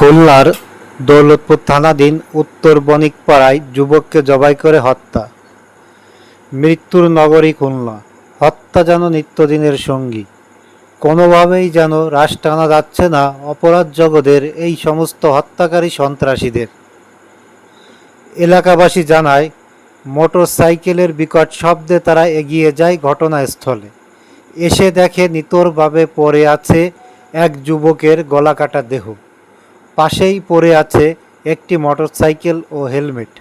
খুলনার দৌলতপুর থানাধীন উত্তর বণিকপাড়ায় যুবককে জবাই করে হত্যা। মৃত্যুর নগরী খুলনা। হত্যা যেন নিত্যদিনের সঙ্গী। কোনোভাবেই যেন রাশ টানা যাচ্ছে না অপরাধ জগতের এই সমস্ত হত্যাকারী সন্ত্রাসীদের। এলাকাবাসী জানায় মোটর সাইকেলের বিকট শব্দে তারা এগিয়ে যায় ঘটনাস্থলে। এসে দেখে নিতরভাবে পড়ে আছে এক যুবকের গলাকাটা দেহ। পাশেই পড়ে আছে একটি মোটরসাইকেল ও হেলমেট।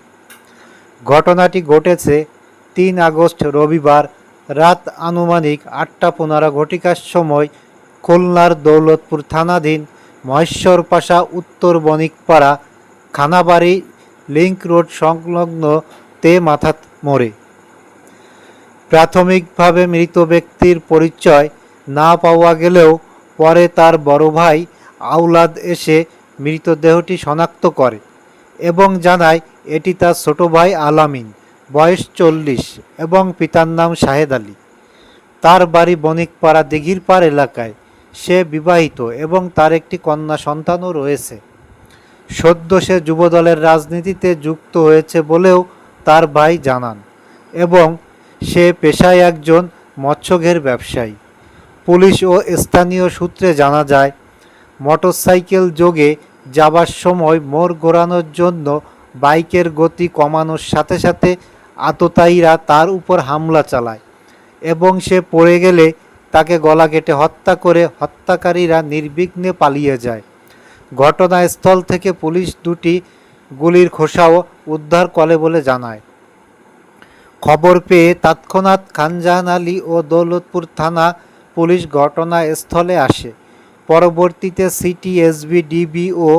ঘটনাটি ঘটেছে তিন আগস্ট রবিবার রাত আনুমানিক আটটা পনেরো ঘটিকার সময় খুলনার দৌলতপুর থানাধীন মহেশ্বর পাশা উত্তর বণিকপাড়া খানাবাড়ি লিংক রোড সংলগ্ন তে মাথা মোড়ে প্রাথমিকভাবে মৃত ব্যক্তির পরিচয় না পাওয়া গেলেও পরে তার বড় ভাই আউলাদ এসে মৃতদেহটি শনাক্ত করে এবং জানায়, এটি তার ছোট ভাই আলামিন, বয়স চল্লিশ এবং পিতার নাম শাহেদ আলী। তার বাড়ি বণিকপাড়া দিঘির দিঘিরপাড় এলাকায় সে বিবাহিত এবং তার একটি কন্যা সন্তানও রয়েছে। সদ্য সে যুবদলের রাজনীতিতে যুক্ত হয়েছে বলেও তার ভাই জানান এবং সে পেশায় একজন মৎস্যঘের ব্যবসায়ী। পুলিশ ও স্থানীয় সূত্রে জানা যায়, মোটরসাইকেল যোগে যাবার সময় মোড় ঘোরানোর জন্য বাইকের গতি কমানোর সাথে সাথে আততায়ীরা তার উপর হামলা চালায় এবং সে পড়ে গেলে তাকে গলা কেটে হত্যা করে হত্যাকারীরা নির্বিঘ্নে পালিয়ে যায়। ঘটনাস্থল থেকে পুলিশ দুটি গুলির খোসাও উদ্ধার করে বলে জানায়। খবর পেয়ে তৎক্ষণাৎ খানজাহান আলী ও দৌলতপুর থানা পুলিশ ঘটনাস্থলে আসে। পরবর্তীতে সিটি এসবি ডিবি ও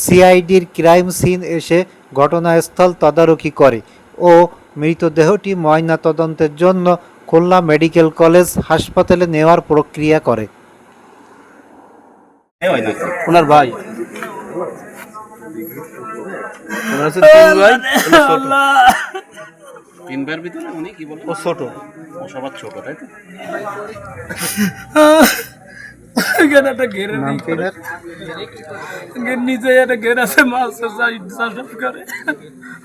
সিআইডির ক্রাইম সিন এসে ঘটনাস্থল তদারকি করে ও মৃতদেহটি ময়না তদন্তের জন্য খুলনা মেডিকেল কলেজ হাসপাতালে নেওয়ার প্রক্রিয়া করে। ওনার ভাই। ছোট। ভিতরে উনি কি বলেন ও ছোট। সবার ছোট তাই তো? এখানে একটা ঘেরে নাম কি এনার? ঘের নিচে একটা ঘের আছে মাছ চাষ করে।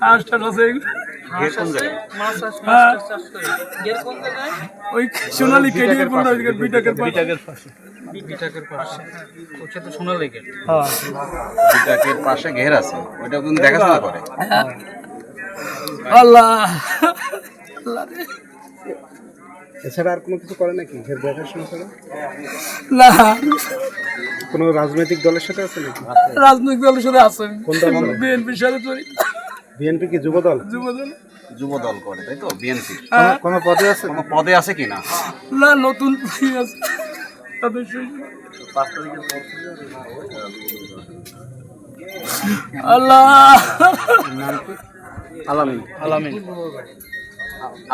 আছে জায়গায়? হ্যাঁ। ওই সোনালি বিটাকের পাশে। বিটাকের পাশে। হ্যাঁ। পিটাকের পাশে ঘের আছে। ওইটা কিন্তু দেখাশোনা করে? আল্লাহ। আল্লাহ রে। এছাড়া আর কোনো কিছু করে নাকি? ঘের দেখাশোনা ছাড়া না। কোনো রাজনৈতিক দলের সাথে আছে নাকি? রাজনৈতিক দলের সাথে আছে। কোন দল করে? বিএনপির সাথে জড়িত। বিএনপি কি যুব দল যুবদল যুব দল করে তাই তো? বিএনপি। হ্যাঁ। কোনো পদে আছে? কোনো পদে আছে কি না? না নতুন আছে। আল্লাহ। আলামিন। আলামিন।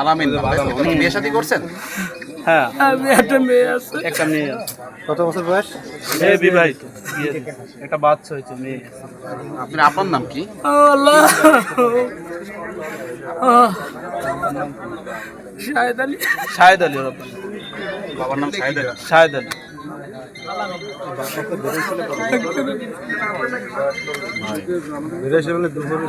আলামিন উনি বিয়ে শাদী করছেন? হ্যাঁ। আমি একটা মেয়ে আছে। একটা মেয়ে আছে। কত বছর বয়স? মেয়ে বিবাহিত একটা বাচ্চা হয়েছে মেয়ে। আপনার আপন নাম কি? আল্লাহ। আহ। শাহেদ আলী। শাহেদ আলী বাবার নাম শাহেদ আলী। শাহেদ আলী। বেরিয়ে বলে দুপুরে